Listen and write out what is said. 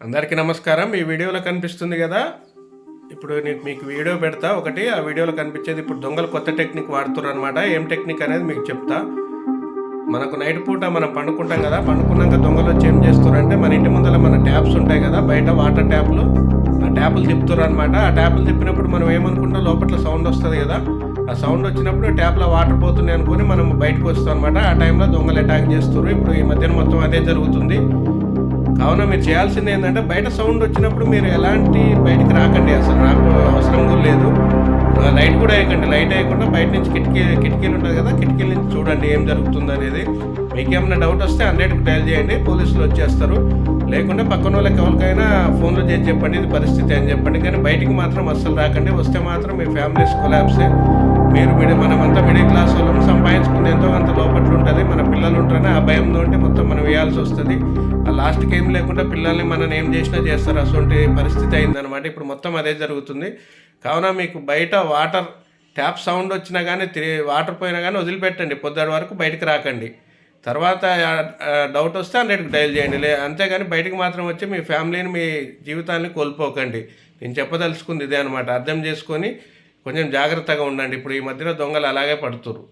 అందరికీ నమస్కారం. ఈ వీడియోలో కనిపిస్తుంది కదా ఇప్పుడు నేను మీకు వీడియో పెడతా. ఒకటి ఆ వీడియోలో కనిపించేది ఇప్పుడు దొంగలు కొత్త టెక్నిక్ వాడుతున్నారు అనమాట ఏం టెక్నిక్ అనేది మీకు చెప్తా. మనకు నైట్ పూట మనం పండుకుంటాం కదా పండుకున్నాక దొంగలు వచ్చి ఏం చేస్తారంటే మన ఇంటి ముందర మన ట్యాప్స్ ఉంటాయి కదా బయట వాటర్ ట్యాప్లు ఆ ట్యాపులు తిప్పుతారు అనమాట ఆ ట్యాపులు తిప్పినప్పుడు మనం ఏమనుకుంటాం లోపల సౌండ్ వస్తుంది కదా. ఆ సౌండ్ వచ్చినప్పుడు ట్యాప్లో వాటర్ పోతున్నాయి అనుకుని మనం బయటకు వస్తాం అనమాట ఆ టైంలో దొంగలు అటాక్ చేస్తారు. ఇప్పుడు ఈ మధ్యన మొత్తం అదే జరుగుతుంది. కావున మీరు చేయాల్సింది ఏంటంటే బయట సౌండ్ వచ్చినప్పుడు మీరు ఎలాంటి బయటికి రాకండి. అసలు రాకు అవసరం కూడా లేదు. లైట్ కూడా వేయకండి. లైట్ వేయకుండా బయట నుంచి కిటికీ కిటికీలు ఉంటుంది కదా కిటికీల నుంచి చూడండి ఏం జరుగుతుంది అనేది. మీకేమైనా డౌట్ వస్తే హండ్రెడ్కి డయల్ చేయండి. పోలీసులు వచ్చేస్తారు. లేకుంటే పక్కన వాళ్ళకి ఎవరికైనా ఫోన్లో చేసి చెప్పండి ఇది పరిస్థితి అని చెప్పండి. కానీ బయటికి మాత్రం అస్సలు రాకండి. వస్తే మాత్రం మీ ఫ్యామిలీస్ కొలాబ్సే. మీరు మిడి మనమంతా మిడిల్ క్లాస్ వాళ్ళం. సంపాదించుకుంది ఎంతో అంత లోపట్లు ఉంటుంది మన పిల్లలు ఉంటారని ఆ భయంతో ఉంటే మొత్తం మనం వేయాల్సి వస్తుంది. లాస్ట్కి ఏం లేకుండా పిల్లల్ని మనం ఏం చేసినా చేస్తారు. అటువంటి పరిస్థితి అయిందనమాట ఇప్పుడు మొత్తం అదే జరుగుతుంది. కావున మీకు బయట వాటర్ ట్యాప్ సౌండ్ వచ్చినా కానీ తిరిగి వాటర్ పోయినా కానీ వదిలిపెట్టండి. పొద్దున వరకు బయటకు రాకండి. తర్వాత డౌట్ వస్తే హండ్రెడ్కి డైల్ చేయండి. లే అంతేగాని బయటకు మాత్రం వచ్చి మీ ఫ్యామిలీని మీ జీవితాన్ని కోల్పోకండి. నేను చెప్పదలుచుకుంది ఇదే అనమాట అర్థం చేసుకొని కొంచెం జాగ్రత్తగా ఉండండి. ఇప్పుడు ఈ మధ్యన దొంగలు అలాగే పడుతురు